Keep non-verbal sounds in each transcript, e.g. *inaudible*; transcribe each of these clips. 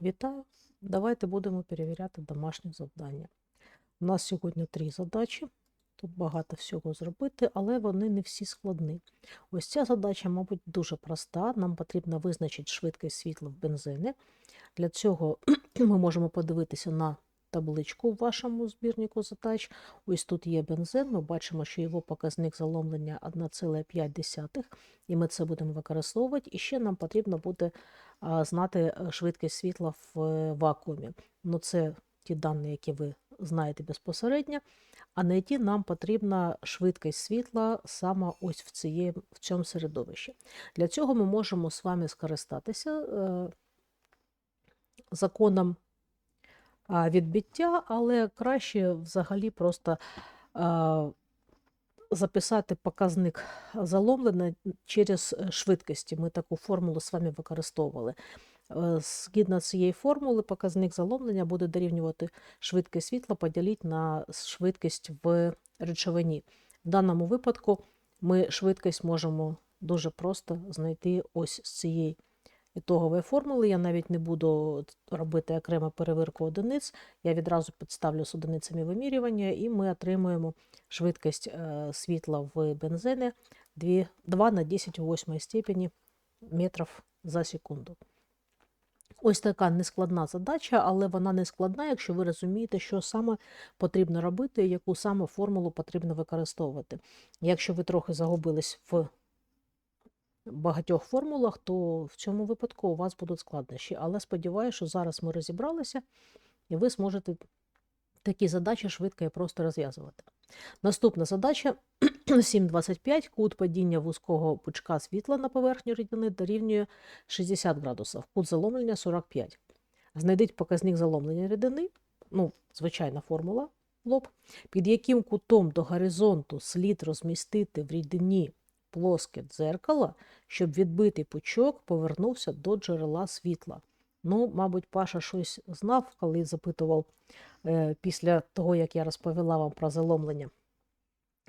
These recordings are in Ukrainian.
Вітаю! Давайте будемо перевіряти домашнє завдання. У нас сьогодні три задачі. Тут багато всього зробити, але вони не всі складні. Ось ця задача, мабуть, дуже проста. Нам потрібно визначити швидкість світла в бензині. Для цього *clears throat* ми можемо подивитися на табличку в вашому збірнику задач. Ось тут є бензин. Ми бачимо, що його показник заломлення 1,5, і ми це будемо використовувати. І ще нам потрібно буде знати е, швидкість світла в е, вакуумі. Ну, це ті дані, які ви знаєте безпосередньо. А знайти нам потрібна швидкість світла саме ось в, ціє, в цьому середовищі. Для цього ми можемо з вами скористатися е, законом відбиття, але краще взагалі просто записати показник заломлення через е, швидкості. Ми таку формулу з вами використовували. Е, Згідно цієї формули, показник заломлення буде дорівнювати швидкість світла поділити на швидкість в речовині. В даному випадку ми швидкість можемо дуже просто знайти ось з цієї ітогової формули. Я навіть не буду робити окремо перевірку одиниць. Я відразу підставлю з одиницями вимірювання, і ми отримуємо швидкість е, світла в бензині 2, 2 на 10 у 8 степені метрів за секунду. Ось така нескладна задача, але вона не складна, якщо ви розумієте, що саме потрібно робити, яку саме формулу потрібно використовувати. Якщо ви трохи загубились в багатьох формулах, то в цьому випадку у вас будуть складнощі. Але сподіваюся, що зараз ми розібралися, і ви зможете такі задачі швидко і просто розв'язувати. Наступна задача *clears throat* 7.25. Кут падіння вузького пучка світла на поверхню рідини дорівнює 60 градусів, кут заломлення 45. Знайдіть показник заломлення рідини, ну, звичайна формула, лоб, під яким кутом до горизонту слід розмістити в рідині плоске дзеркало, щоб відбитий пучок повернувся до джерела світла. Ну, мабуть, Паша щось знав, коли запитував е, після того, як я розповіла вам про заломлення.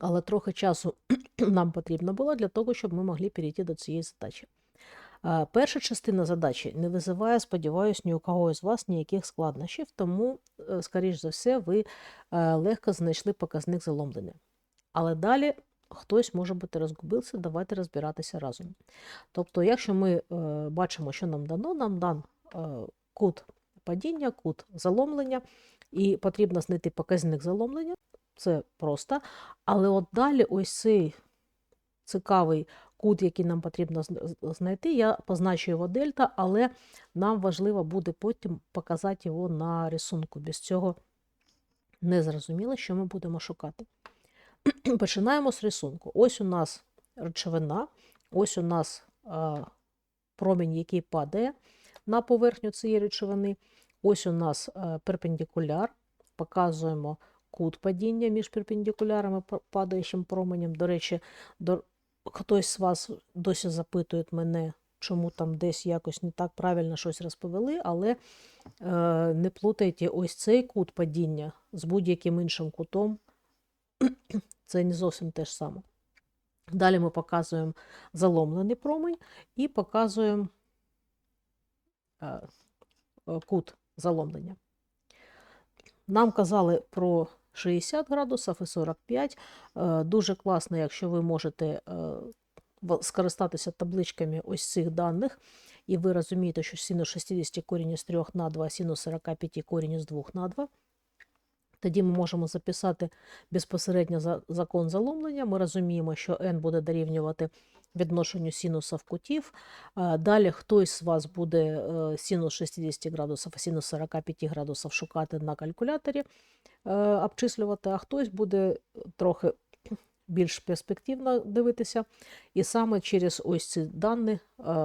Але трохи часу *clears throat* нам потрібно було для того, щоб ми могли перейти до цієї задачі. Е, перша частина задачі не визиває, сподіваюся, ні у кого з вас ніяких складнощів, тому, е, скоріш за все, ви е, легко знайшли показник заломлення. Але далі хтось може бути розгубився, давайте розбиратися разом. Тобто, якщо ми е, бачимо, що нам дано, нам дан е, кут падіння, кут заломлення, і потрібно знайти показник заломлення, це просто. Але от далі ось цей цікавий кут, який нам потрібно знайти, я позначу його дельта, але нам важливо буде потім показати його на рисунку. Без цього не зрозуміло, що ми будемо шукати. *clears throat* Починаємо з рисунку. Ось у нас речовина, ось у нас промінь, який падає на поверхню цієї речовини. Ось у нас перпендикуляр. Показуємо кут падіння між перпендикулярами падаючим променем. До речі, до... хтось з вас досі запитує мене, чому там десь якось не так правильно щось розповіли, але е, не плутайте ось цей кут падіння з будь-яким іншим кутом. *clears throat* Це не зовсім те ж саме. Далі ми показуємо заломлений промень і показуємо е, е, кут заломлення. Нам казали про 60 градусів і 45. Е, Дуже класно, якщо ви можете скористатися табличками ось цих даних, і ви розумієте, що синус 60 корінь із 3 на 2, синус 45 корінь із 2 на 2. Тоді ми можемо записати безпосередньо закон заломлення. Ми розуміємо, що n буде дорівнювати відношенню синуса в кутів. Далі хтось з вас буде е, синус 60 градусів, синус 45 градусів шукати на калькуляторі, е, обчислювати, а хтось буде трохи більш перспективно дивитися. І саме через ось ці дані е,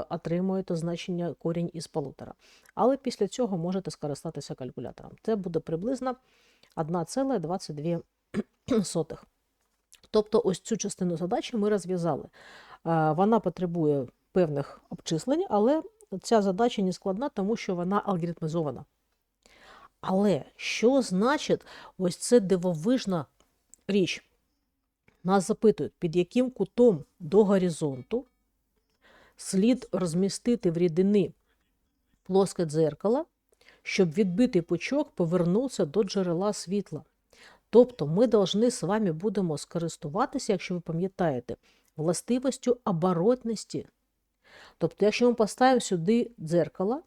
отримуєте значення корінь із полутора. Але після цього можете скористатися калькулятором. Це буде приблизно 1,22. Тобто ось цю частину задачі ми розв'язали. Е, Вона потребує певних обчислень, але ця задача не складна, тому що вона алгоритмізована. Але що значить ось це дивовижна річ? Нас запитують, під яким кутом до горизонту слід розмістити в рідини плоске дзеркало, щоб відбитий пучок повернувся до джерела світла. Тобто ми повинні з вами будемо скористуватися, якщо ви пам'ятаєте, властивостю оборотності. Тобто, якщо ми поставимо сюди дзеркало,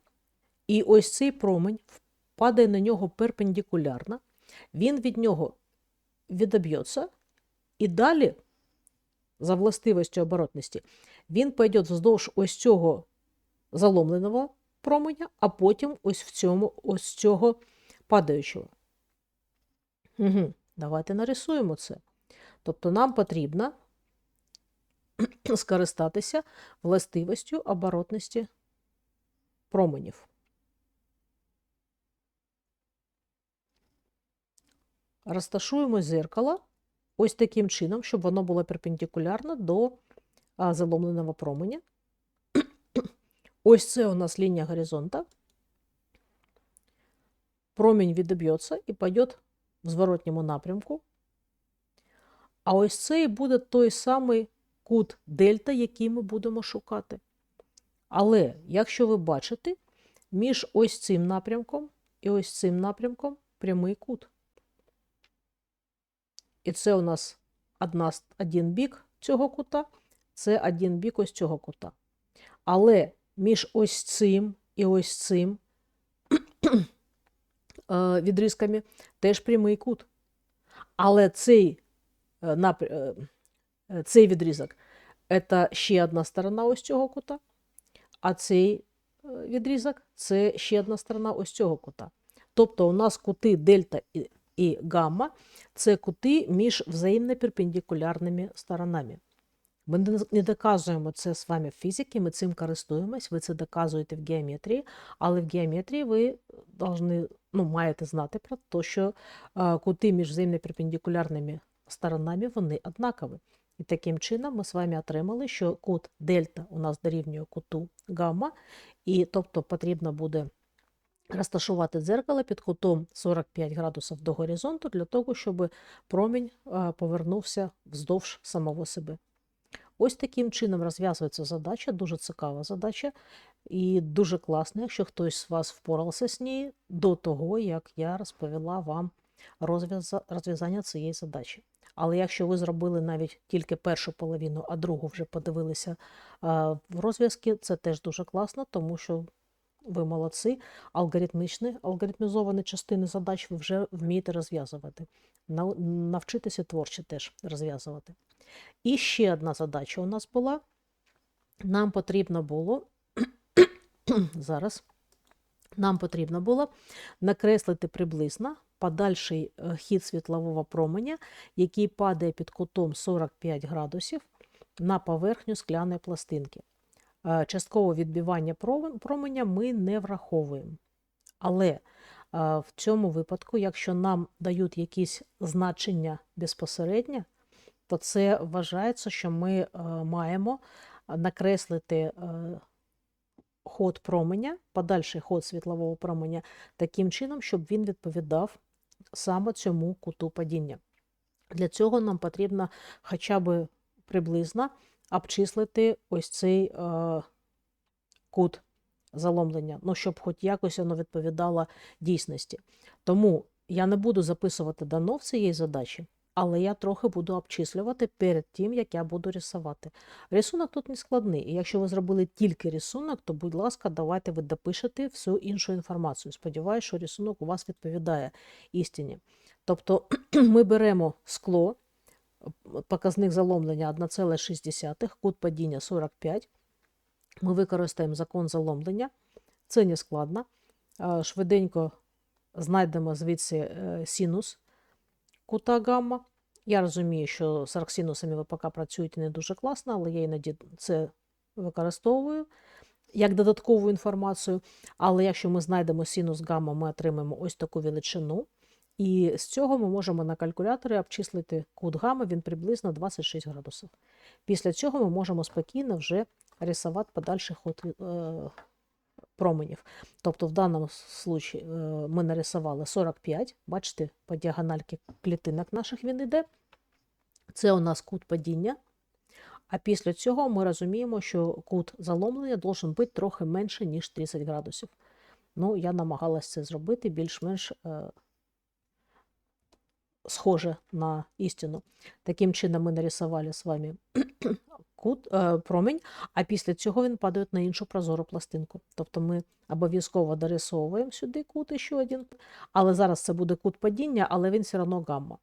і ось цей промень падає на нього перпендикулярно, він від нього відоб'ється, і далі, за властивостю оборотності, він пойде вздовж ось цього заломленого променя, а потім ось в цьому ось цього падаючого. Угу. Давайте нарисуємо це. Тобто нам потрібно *clears throat* скористатися властивостю оборотності променів. Розташуємо зеркало ось таким чином, щоб воно було перпендикулярно до заломленого променя. Ось це у нас лінія горизонта. Промінь відоб'ється і піде в зворотньому напрямку. А ось це і буде той самий кут дельта, який ми будемо шукати. Але, якщо ви бачите, між ось цим напрямком і ось цим напрямком прямий кут. І це у нас одна, один бік цього кута, це один бік ось цього кута. Але між ось цим і ось цим *clears throat* відрізками теж прямий кут. Але цей, цей відрізок це ще одна сторона ось цього кута, а цей відрізок це ще одна сторона ось цього кута. Тобто у нас кути дельта і гамма це кути між взаємно перпендикулярними сторонами. Ми не доказуємо це з вами в фізиці, ми цим користуємось, ви це доказуєте в геометрії, але в геометрії ви должны, ну, маєте знати про те, що а, кути між взаємно перпендикулярними сторонами вони однакові. І таким чином ми з вами отримали, що кут дельта у нас дорівнює куту гамма, і тобто потрібно буде розташувати дзеркало під кутом 45 градусів до горизонту для того, щоб промінь повернувся вздовж самого себе. Ось таким чином розв'язується задача, дуже цікава задача і дуже класна, якщо хтось з вас впорався з нею до того, як я розповіла вам розв'язання цієї задачі. Але якщо ви зробили навіть тільки першу половину, а другу вже подивилися в розв'язки, це теж дуже класно, тому що ви молодці, алгоритмічні, алгоритмізовані частини задач ви вже вмієте розв'язувати. Навчитися творче теж розв'язувати. І ще одна задача у нас була. Нам потрібно було *clears throat* зараз нам потрібно було накреслити приблизно подальший е, хід світлового променя, який падає під кутом 45 градусів на поверхню скляної пластинки. Е, часткове відбивання променя ми не враховуємо. Але е, в цьому випадку, якщо нам дають якісь значення безпосередньо, то це вважається, що ми маємо накреслити ход променя, подальший ход світлового променя таким чином, щоб він відповідав саме цьому куту падіння. Для цього нам потрібно хоча б приблизно обчислити ось цей е, кут заломлення, ну, щоб хоч якось воно відповідало дійсності. Тому я не буду записувати дано в цієї задачі але я трохи буду обчислювати перед тим, як я буду рисувати. Рисунок тут не складний, і якщо ви зробили тільки рисунок, то, будь ласка, давайте ви допишете всю іншу інформацію. Сподіваюся, що рисунок у вас відповідає істині. Тобто *clears throat* ми беремо скло, показник заломлення 1,6, кут падіння 45. Ми використаємо закон заломлення, це не складно. Швиденько знайдемо звідси е, синус кута гамма. Я розумію, що з арксінусами ви поки працюєте не дуже класно, але я іноді це використовую як додаткову інформацію. Але якщо ми знайдемо синус гамма, ми отримаємо ось таку величину. І з цього ми можемо на калькуляторі обчислити кут гамма, він приблизно 26 градусів. Після цього ми можемо спокійно вже рисувати подальший ход е, променів. Тобто, в даному випадку е, ми нарисували 45, бачите, по діагональки клітинок наших він йде. Це у нас кут падіння. А після цього ми розуміємо, що кут заломлення должен бути трохи менше, ніж 30 градусів. Ну, я намагалася це зробити більш-менш е, схоже на істину. Таким чином ми нарисували з вами *clears throat* кут, е, промінь, а після цього він падає на іншу прозору пластинку. Тобто ми обов'язково дорисовуємо сюди кут ще один, але зараз це буде кут падіння, але він все одно гамма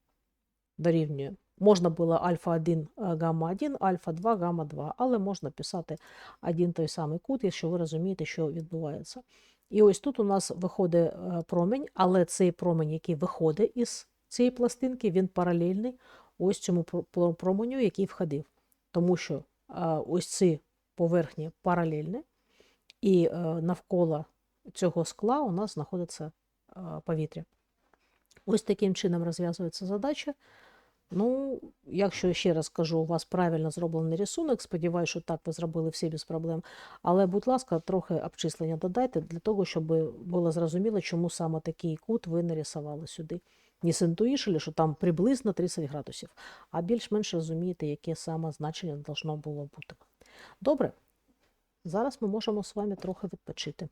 дорівнює. Можна було альфа-1, гамма-1, альфа-2, гамма-2, але можна писати один той самий кут, якщо ви розумієте, що відбувається. І ось тут у нас виходить е, промінь, але цей промінь, який виходить із цієї пластинки, він паралельний ось цьому про- про- променю, який входив. Тому що ось ці поверхні паралельні, і е, навколо цього скла у нас знаходиться повітря. Ось таким чином розв'язується задача. Ну, якщо ще раз кажу, у вас правильно зроблений рисунок, сподіваюся, що так ви зробили всі без проблем. Але, будь ласка, трохи обчислення додайте для того, щоб було зрозуміло, чому саме такий кут ви нарисували сюди. Не синтуїшили, що там приблизно 30 градусів, а більш-менш розумієте, яке саме значення должно було бути. Добре, зараз ми можемо з вами трохи відпочити.